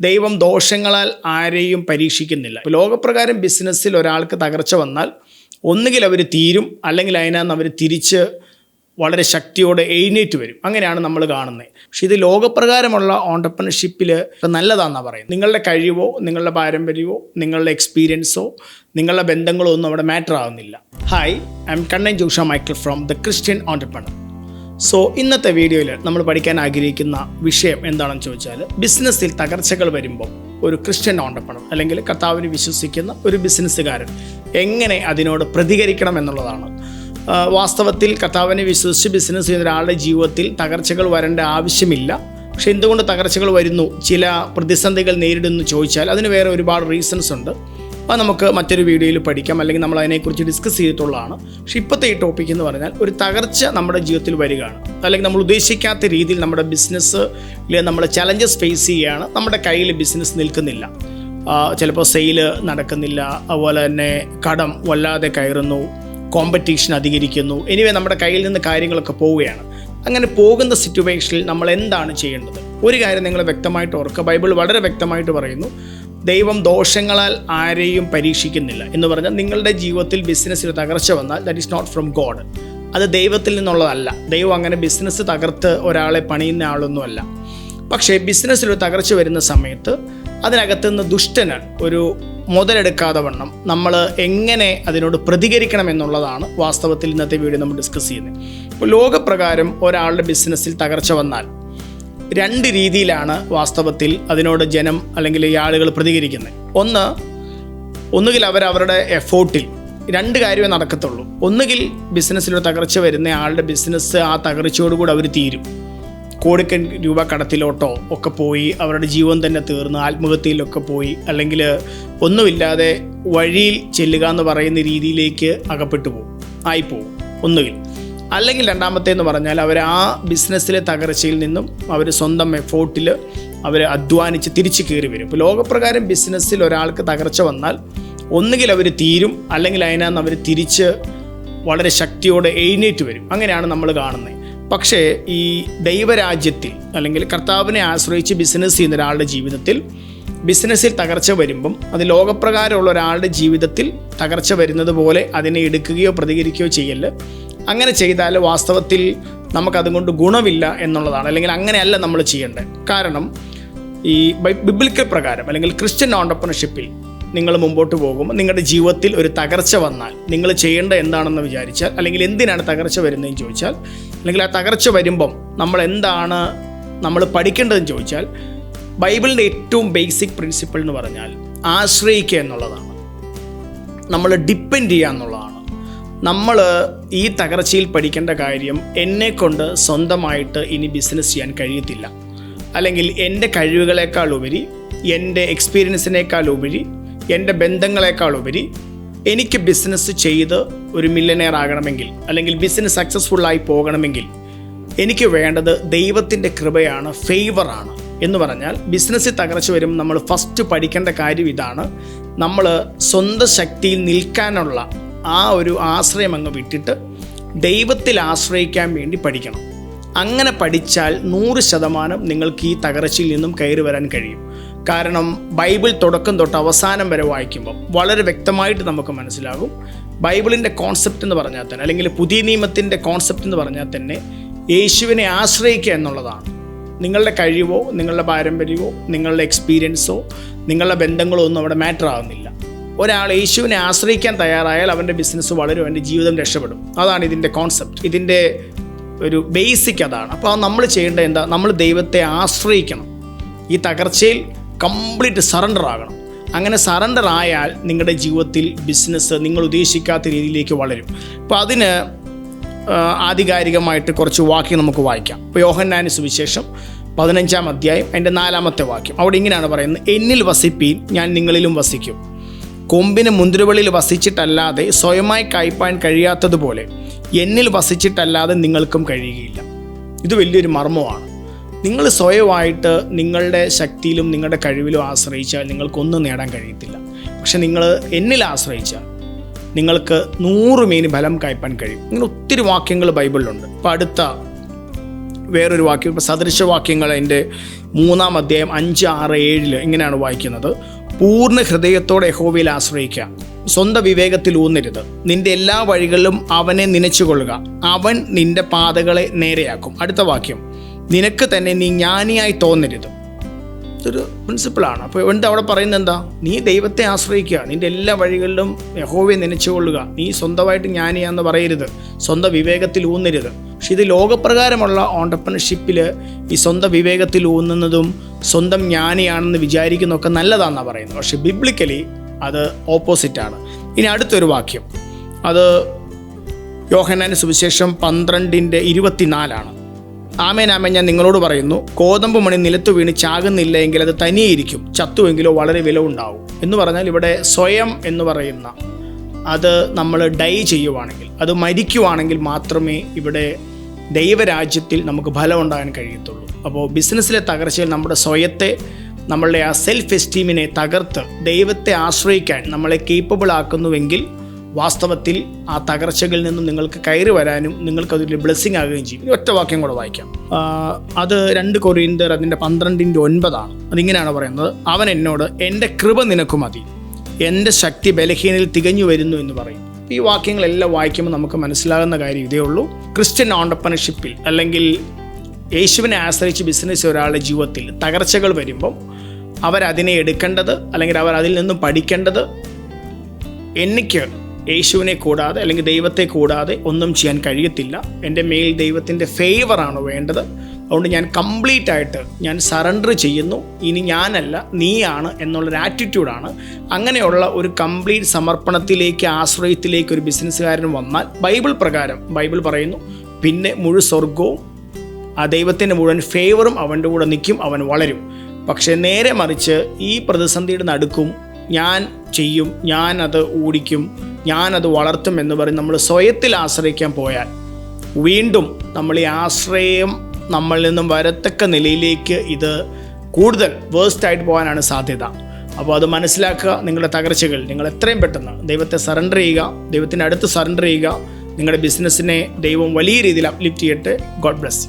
ദൈവം ദോഷങ്ങളാൽ ആരെയും പരീക്ഷിക്കുന്നില്ല. ലോകപ്രകാരം ബിസിനസ്സിൽ ഒരാൾക്ക് തകർച്ച വന്നാൽ ഒന്നുകിൽ അവർ തീരും അല്ലെങ്കിൽ അതിനകത്ത് അവർ തിരിച്ച് വളരെ ശക്തിയോടെ എഴുന്നേറ്റ് വരും. അങ്ങനെയാണ് നമ്മൾ കാണുന്നത്. പക്ഷേ ഇത് ലോകപ്രകാരമുള്ള ഓണ്ടർപ്രണർഷിപ്പിൽ നല്ലതാണെന്നാണ് പറയുന്നത്. നിങ്ങളുടെ കഴിവോ നിങ്ങളുടെ പാരമ്പര്യമോ നിങ്ങളുടെ എക്സ്പീരിയൻസോ നിങ്ങളുടെ ബന്ധങ്ങളോ ഒന്നും അവിടെ മാറ്റർ ആവുന്നില്ല. Hi I'm Kannan Josha Michael from the Christian entrepreneur so ഇന്നത്തെ വീഡിയോയിൽ നമ്മൾ പഠിക്കാൻ ആഗ്രഹിക്കുന്ന വിഷയം എന്താണെന്ന് ചോദിച്ചാൽ ബിസിനസ്സിൽ തകർച്ചകൾ വരുമ്പോൾ ഒരു ക്രിസ്ത്യൻ ഓണ്ടപ്പണം അല്ലെങ്കിൽ കർത്താവിന് വിശ്വസിക്കുന്ന ഒരു ബിസിനസ്സുകാരൻ എങ്ങനെ അതിനോട് പ്രതികരിക്കണം എന്നുള്ളതാണ്. വാസ്തവത്തിൽ കർത്താവിനെ വിശ്വസിച്ച് ബിസിനസ് ചെയ്യുന്ന ഒരാളുടെ ജീവിതത്തിൽ തകർച്ചകൾ വരേണ്ട ആവശ്യമില്ല. പക്ഷെ എന്തുകൊണ്ട് തകർച്ചകൾ വരുന്നു? ചില പ്രതിസന്ധികൾ നേരിടുന്നു ചോദിച്ചാൽ അതിന് വേറെ ഒരുപാട് റീസൺസ് ഉണ്ട്. അത് നമുക്ക് മറ്റൊരു വീഡിയോയിൽ പഠിക്കാം. അല്ലെങ്കിൽ നമ്മൾ അതിനെക്കുറിച്ച് ഡിസ്കസ് ചെയ്തിട്ടുള്ളതാണ്. പക്ഷെ ഇപ്പോഴത്തെ ഈ ടോപ്പിക് എന്ന് പറഞ്ഞാൽ ഒരു തകർച്ച നമ്മുടെ ജീവിതത്തിൽ വരികയാണ്. അല്ലെങ്കിൽ നമ്മൾ ഉദ്ദേശിക്കാത്ത രീതിയിൽ നമ്മുടെ ബിസിനസ് അല്ലെങ്കിൽ ചലഞ്ചസ് ഫേസ് ചെയ്യുകയാണ്. നമ്മുടെ കയ്യിൽ ബിസിനസ് നിൽക്കുന്നില്ല. ചിലപ്പോൾ സെയിൽ നടക്കുന്നില്ല. അതുപോലെ തന്നെ കടം വല്ലാതെ കയറുന്നു. കോമ്പറ്റീഷൻ അധികരിക്കുന്നു. എനിവേ നമ്മുടെ കയ്യിൽ നിന്ന് കാര്യങ്ങളൊക്കെ പോവുകയാണ്. അങ്ങനെ പോകുന്ന സിറ്റുവേഷനിൽ നമ്മൾ എന്താണ് ചെയ്യേണ്ടത്? ഒരു കാര്യം നിങ്ങൾ വ്യക്തമായിട്ട് ഓർക്കുക. ബൈബിൾ വളരെ വ്യക്തമായിട്ട് പറയുന്നു. ദൈവം ദോഷങ്ങളാൽ ആരെയും പരീക്ഷിക്കുന്നില്ല. എന്ന് പറഞ്ഞാൽ നിങ്ങളുടെ ജീവിതത്തിൽ ബിസിനസ്സിൽ തകർച്ച വന്നാൽ that is not from God അത് ദൈവത്തിൽ നിന്നുള്ളതല്ല. ദൈവം അങ്ങനെ ബിസിനസ് തകർത്ത് ഒരാളെ പണിയുന്ന ആളൊന്നുമല്ല. പക്ഷേ ബിസിനസ്സിൽ ഒരു തകർച്ച വരുന്ന സമയത്ത് അതിനകത്ത് നിന്ന് ദുഷ്ടന് ഒരു മുതലെടുക്കാതെ വണ്ണം നമ്മൾ എങ്ങനെ അതിനോട് പ്രതികരിക്കണം എന്നുള്ളതാണ് വാസ്തവത്തിൽ ഇന്നത്തെ വീഡിയോ നമ്മൾ ഡിസ്കസ് ചെയ്യുന്നത്. ഇപ്പോൾ ലോകപ്രകാരം ഒരാളുടെ ബിസിനസ്സിൽ തകർച്ച വന്നാൽ രണ്ട് രീതിയിലാണ് വാസ്തവത്തിൽ അതിനോട് ജനം അല്ലെങ്കിൽ ഈ ആളുകൾ പ്രതികരിക്കുന്നത്. ഒന്ന് ഒന്നുകിൽ അവർ അവരുടെ എഫോർട്ടിൽ രണ്ട് കാര്യമേ നടക്കത്തുള്ളൂ. ഒന്നുകിൽ ബിസിനസ്സിലൊരു തകർച്ച വരുന്ന ആളുടെ ബിസിനസ് ആ തകർച്ചയോടുകൂടി അവർ തീരും. കോടിക്കൻ രൂപ കടത്തിലോട്ടോ ഒക്കെ പോയി അവരുടെ ജീവൻ തന്നെ തീർന്ന് ആത്മഹത്യയിലൊക്കെ പോയി അല്ലെങ്കിൽ ഒന്നുമില്ലാതെ വഴിയിൽ ചെല്ലുക എന്ന് പറയുന്ന രീതിയിലേക്ക് അകപ്പെട്ടു പോകും. ആയിപ്പോവും. ഒന്നുകിൽ. അല്ലെങ്കിൽ രണ്ടാമത്തേന്ന് പറഞ്ഞാൽ അവർ ആ ബിസിനസ്സിലെ തകർച്ചയിൽ നിന്നും അവർ സ്വന്തം എഫോർട്ടിൽ അവർ അധ്വാനിച്ച് തിരിച്ചു കയറി വരും. ഇപ്പോൾ ലോകപ്രകാരം ബിസിനസ്സിൽ ഒരാൾക്ക് തകർച്ച വന്നാൽ ഒന്നുകിൽ അവർ തീരും അല്ലെങ്കിൽ അതിനകത്ത് അവർ തിരിച്ച് വളരെ ശക്തിയോടെ എഴുന്നേറ്റ് വരും. അങ്ങനെയാണ് നമ്മൾ കാണുന്നത്. പക്ഷേ ഈ ദൈവരാജ്യത്തിൽ അല്ലെങ്കിൽ കർത്താവിനെ ആശ്രയിച്ച് ബിസിനസ് ചെയ്യുന്ന ഒരാളുടെ ജീവിതത്തിൽ ബിസിനസ്സിൽ തകർച്ച വരുമ്പം അത് ലോകപ്രകാരമുള്ള ഒരാളുടെ ജീവിതത്തിൽ തകർച്ച വരുന്നത് പോലെ അതിനെ എടുക്കുകയോ പ്രതികരിക്കുകയോ ചെയ്യൽ അങ്ങനെ ചെയ്താൽ വാസ്തവത്തിൽ നമുക്കതുകൊണ്ട് ഗുണമില്ല എന്നുള്ളതാണ്. അല്ലെങ്കിൽ അങ്ങനെയല്ല നമ്മൾ ചെയ്യേണ്ടത്. കാരണം ഈ ബിബ്ലിക്കൽ പ്രകാരം അല്ലെങ്കിൽ ക്രിസ്ത്യൻ ഓണ്ടർപ്രണർഷിപ്പിൽ നിങ്ങൾ മുമ്പോട്ട് പോകുമ്പോൾ നിങ്ങളുടെ ജീവിതത്തിൽ ഒരു തകർച്ച വന്നാൽ നിങ്ങൾ ചെയ്യേണ്ട എന്താണെന്ന് വിചാരിച്ചാൽ അല്ലെങ്കിൽ എന്തിനാണ് തകർച്ച വരുന്നതെന്ന് ചോദിച്ചാൽ അല്ലെങ്കിൽ ആ തകർച്ച വരുമ്പം നമ്മൾ എന്താണ് നമ്മൾ പഠിക്കേണ്ടതെന്ന് ചോദിച്ചാൽ ബൈബിളിന്റെ ഏറ്റവും ബേസിക് പ്രിൻസിപ്പിൾ എന്ന് പറഞ്ഞാൽ ആശ്രയിക്കുക എന്നുള്ളതാണ്. നമ്മൾ ഡിപ്പെൻഡ് ചെയ്യുക എന്നുള്ളതാണ്. നമ്മൾ ഈ തകർച്ചയിൽ പഠിക്കേണ്ട കാര്യം എന്നെ കൊണ്ട് സ്വന്തമായിട്ട് ഇനി ബിസിനസ് ചെയ്യാൻ കഴിയത്തില്ല. അല്ലെങ്കിൽ എന്റെ കഴിവുകളെക്കാൾ ഉപരി എന്റെ എക്സ്പീരിയൻസിനേക്കാൾ ഉപരി എന്റെ ബന്ധങ്ങളെക്കാൾ ഉപരി എനിക്ക് ബിസിനസ് ചെയ്ത് ഒരു മില്ലനെയർ ആകണമെങ്കിൽ അല്ലെങ്കിൽ ബിസിനസ് സക്സസ്ഫുള്ളായി പോകണമെങ്കിൽ എനിക്ക് വേണ്ടത് ദൈവത്തിന്റെ കൃപയാണ് ഫേവറാണ് എന്ന് പറഞ്ഞാൽ ബിസിനസ്സിൽ തകർച്ച വരും നമ്മൾ ഫസ്റ്റ് പഠിക്കേണ്ട കാര്യം ഇതാണ്. നമ്മൾ സ്വന്തം ശക്തിയിൽ നിൽക്കാനുള്ള ആ ഒരു ആശ്രയം അങ്ങ് വിട്ടിട്ട് ദൈവത്തിൽ ആശ്രയിക്കാൻ വേണ്ടി പഠിക്കണം. അങ്ങനെ പഠിച്ചാൽ നൂറ് ശതമാനം നിങ്ങൾക്ക് ഈ തകർച്ചയിൽ നിന്നും കയറി വരാൻ കഴിയും. കാരണം ബൈബിൾ തുടക്കം തൊട്ട് അവസാനം വരെ വായിക്കുമ്പോൾ വളരെ വ്യക്തമായിട്ട് നമുക്ക് മനസ്സിലാകും. ബൈബിളിന്റെ കോൺസെപ്റ്റ് എന്ന് പറഞ്ഞാൽ തന്നെ അല്ലെങ്കിൽ പുതിയ നിയമത്തിന്റെ കോൺസെപ്റ്റ് എന്ന് പറഞ്ഞാൽ തന്നെ യേശുവിനെ ആശ്രയിക്കുക എന്നുള്ളതാണ്. നിങ്ങളുടെ കഴിവോ നിങ്ങളുടെ പാരമ്പര്യമോ നിങ്ങളുടെ എക്സ്പീരിയൻസോ നിങ്ങളുടെ ബന്ധങ്ങളോ ഒന്നും അവിടെ മാറ്റർ ആവുന്നില്ല. ഒരാൾ യേശുവിനെ ആശ്രയിക്കാൻ തയ്യാറായാൽ അവന്റെ ബിസിനസ് വളരും അവന്റെ ജീവിതം രക്ഷപ്പെടും. അതാണ് ഇതിന്റെ കോൺസെപ്റ്റ് ഇതിന്റെ ഒരു ബേസിക് അതാണ്. അപ്പോൾ നമ്മൾ ചെയ്യേണ്ടത് എന്താ? നമ്മൾ ദൈവത്തെ ആശ്രയിക്കണം. ഈ തകർച്ചയിൽ കംപ്ലീറ്റ് സറണ്ടർ ആകണം. അങ്ങനെ സറണ്ടർ ആയാൽ നിങ്ങളുടെ ജീവിതത്തിൽ ബിസിനസ് നിങ്ങൾ ഉദ്ദേശിക്കാത്ത രീതിയിലേക്ക് വളരും. അപ്പോൾ അതിന് ആധികാരികമായിട്ട് കുറച്ച് വാക്യം നമുക്ക് വായിക്കാം. ഇപ്പോൾ യോഹന്നാന് സുവിശേഷം പതിനഞ്ചാം അധ്യായം അതിന്റെ നാലാമത്തെ വാക്യം. അവിടെ ഇങ്ങനെയാണ് പറയുന്നത് എന്നിൽ വസിപ്പീൻ ഞാൻ നിങ്ങളിലും വസിക്കും. കൊമ്പിന് മുന്തിരിവള്ളിയിൽ വസിച്ചിട്ടല്ലാതെ സ്വയമായി കായ്പാൻ കഴിയാത്തതുപോലെ എന്നിൽ വസിച്ചിട്ടല്ലാതെ നിങ്ങൾക്കും കഴിയുകയില്ല. ഇത് വലിയൊരു മർമ്മമാണ്. നിങ്ങൾ സ്വയമായിട്ട് നിങ്ങളുടെ ശക്തിയിലും നിങ്ങളുടെ കഴിവിലും ആശ്രയിച്ചാൽ നിങ്ങൾക്കൊന്നും നേടാൻ കഴിയത്തില്ല. പക്ഷെ നിങ്ങൾ എന്നിൽ ആശ്രയിച്ചാൽ നിങ്ങൾക്ക് നൂറ് മീൻ ഫലം കായ്പാൻ കഴിയും. ഇങ്ങനെ ഒത്തിരി വാക്യങ്ങൾ ബൈബിളിലുണ്ട്. ഇപ്പം അടുത്ത വേറൊരു വാക്യം ഇപ്പോൾ സദൃശവാക്യങ്ങൾ എന്റെ മൂന്നാം അധ്യായം അഞ്ച് ആറ് ഏഴിൽ ഇങ്ങനെയാണ് വായിക്കുന്നത്. പൂർണ ഹൃദയത്തോടെ യഹോവയിൽ ആശ്രയിക്കുക. സ്വന്തം വിവേകത്തിൽ ഊന്നരുത്. നിന്റെ എല്ലാ വഴികളിലും അവനെ നനച്ചുകൊള്ളുക. അവൻ നിന്റെ പാതകളെ നേരെയാക്കും. അടുത്ത വാക്യം. നിനക്ക് തന്നെ നീ ജ്ഞാനിയായി തോന്നരുത്. ഇതൊരു പ്രിൻസിപ്പിളാണ് അപ്പോൾ എന്താ അവിടെ പറയുന്നത് എന്താ? നീ ദൈവത്തെ ആശ്രയിക്കുക. നിന്റെ എല്ലാ വഴികളിലും യഹോവയെ നനച്ചുകൊള്ളുക. നീ സ്വന്തമായിട്ട് ജ്ഞാനിയാന്ന് പറയരുത്. സ്വന്തം വിവേകത്തിൽ ഊന്നരുത്. പക്ഷെ ഇത് ലോകപ്രകാരമുള്ള ഓണ്ടർപ്രണർഷിപ്പിൽ ഈ സ്വന്തം വിവേകത്തിൽ ഊന്നുന്നതും സ്വന്തം ജ്ഞാനിയാണെന്ന് വിചാരിക്കുന്നൊക്കെ നല്ലതാണെന്നാണ് പറയുന്നത്. പക്ഷെ ബിബ്ലിക്കലി അത് ഓപ്പോസിറ്റാണ് ഇനി അടുത്തൊരു വാക്യം. അത് യോഹനാന് സുവിശേഷം പന്ത്രണ്ടിന്റെ ഇരുപത്തിനാലാണ്. ആമേൻ ഞാൻ നിങ്ങളോട് പറയുന്നു കോതമ്പ് മണി നിലത്ത് വീണ് ചാകുന്നില്ല എങ്കിൽ അത് തനിയെയിരിക്കും. ചത്തുവെങ്കിലോ വളരെ വില ഉണ്ടാവും. എന്ന് പറഞ്ഞാൽ ഇവിടെ സ്വയം എന്ന് പറയുന്ന അത് നമ്മൾ ഡൈ ചെയ്യുവാണെങ്കിൽ അത് മരിക്കുവാണെങ്കിൽ മാത്രമേ ഇവിടെ ദൈവരാജ്യത്തിൽ നമുക്ക് ഫലം ഉണ്ടാകാൻ കഴിയത്തുള്ളൂ. അപ്പോൾ ബിസിനസ്സിലെ തകർച്ചയിൽ നമ്മുടെ സ്വയത്തെ നമ്മളുടെ ആ സെൽഫ് എസ്റ്റീമിനെ തകർത്ത് ദൈവത്തെ ആശ്രയിക്കാൻ നമ്മളെ കേപ്പബിൾ ആക്കുന്നുവെങ്കിൽ വാസ്തവത്തിൽ ആ തകർച്ചകളിൽ നിന്നും നിങ്ങൾക്ക് കയറി വരാനും നിങ്ങൾക്ക് അതൊരു ബ്ലെസ്സിങ് ആകുകയും ചെയ്യും. ഒറ്റ വാക്യം കൂടെ വായിക്കാം. അത് രണ്ട് കൊറിയന്തർ അതിന്റെ പന്ത്രണ്ടിന്റെ ഒൻപതാണ്. അതിങ്ങനെയാണ് പറയുന്നത്. അവൻ എന്നോട് എന്റെ കൃപ നിനക്ക് മതി എന്റെ ശക്തി ബലഹീനയിൽ തികഞ്ഞു വരുന്നു എന്ന് പറയും. ഈ വാക്യങ്ങളെല്ലാം വായിക്കുമ്പോൾ നമുക്ക് മനസ്സിലാകുന്ന കാര്യം ഇതേ ഉള്ളൂ. ക്രിസ്ത്യൻ ഓണ്ടർപ്രണർഷിപ്പിൽ അല്ലെങ്കിൽ യേശുവിനെ ആശ്രയിച്ച് ബിസിനസ് ഒരാളുടെ ജീവിതത്തിൽ തകർച്ചകൾ വരുമ്പം അവരതിനെ എടുക്കേണ്ടത് അല്ലെങ്കിൽ അവർ അതിൽ നിന്നും പഠിക്കേണ്ടത് എനിക്ക് യേശുവിനെ കൂടാതെ അല്ലെങ്കിൽ ദൈവത്തെ കൂടാതെ ഒന്നും ചെയ്യാൻ കഴിയത്തില്ല. എന്റെ മേൽ ദൈവത്തിന്റെ ഫേവറാണ് വേണ്ടത്? അതുകൊണ്ട് ഞാൻ കംപ്ലീറ്റ് ആയിട്ട് ഞാൻ സറണ്ടർ ചെയ്യുന്നു. ഇനി ഞാനല്ല നീയാണ് എന്നുള്ളൊരു ആറ്റിറ്റ്യൂഡാണ് അങ്ങനെയുള്ള ഒരു കംപ്ലീറ്റ് സമർപ്പണത്തിലേക്ക് ആശ്രയത്തിലേക്ക് ഒരു ബിസിനസ്സുകാരൻ വന്നാൽ ബൈബിൾ പ്രകാരം ബൈബിൾ പറയുന്നു പിന്നെ മുഴു സ്വർഗവും ആ ദൈവത്തിന്റെ മുഴുവൻ ഫേവറും അവന്റെ കൂടെ നിൽക്കും അവൻ വളരും. പക്ഷേ നേരെ മറിച്ച് ഈ പ്രതിസന്ധിയുടെ നടുക്കും ഞാൻ ചെയ്യും ഞാൻ അത് ഓടിക്കും ഞാൻ അത് വളർത്തും എന്ന് പറയും നമ്മൾ സ്വയത്തിൽ ആശ്രയിക്കാൻ പോയാൽ വീണ്ടും നമ്മൾ ഈ ആശ്രയം നമ്മളിൽ നിന്നും വരത്തക്ക നിലയിലേക്ക് ഇത് കൂടുതൽ വേഴ്സ്റ്റ് ആയിട്ട് പോകാനാണ് സാധ്യത. അപ്പോൾ അത് മനസ്സിലാക്കുക നിങ്ങളുടെ തകർച്ചകൾ. നിങ്ങൾ എത്രയും പെട്ടെന്ന് ദൈവത്തെ സറണ്ടർ ചെയ്യുക. ദൈവത്തിന്റെ അടുത്ത് സറണ്ടർ ചെയ്യുക. നിങ്ങളുടെ ബിസിനസ്സിനെ ദൈവം വലിയ രീതിയിൽ അപ്ലിഫ്റ്റ് ചെയ്യട്ടെ. God bless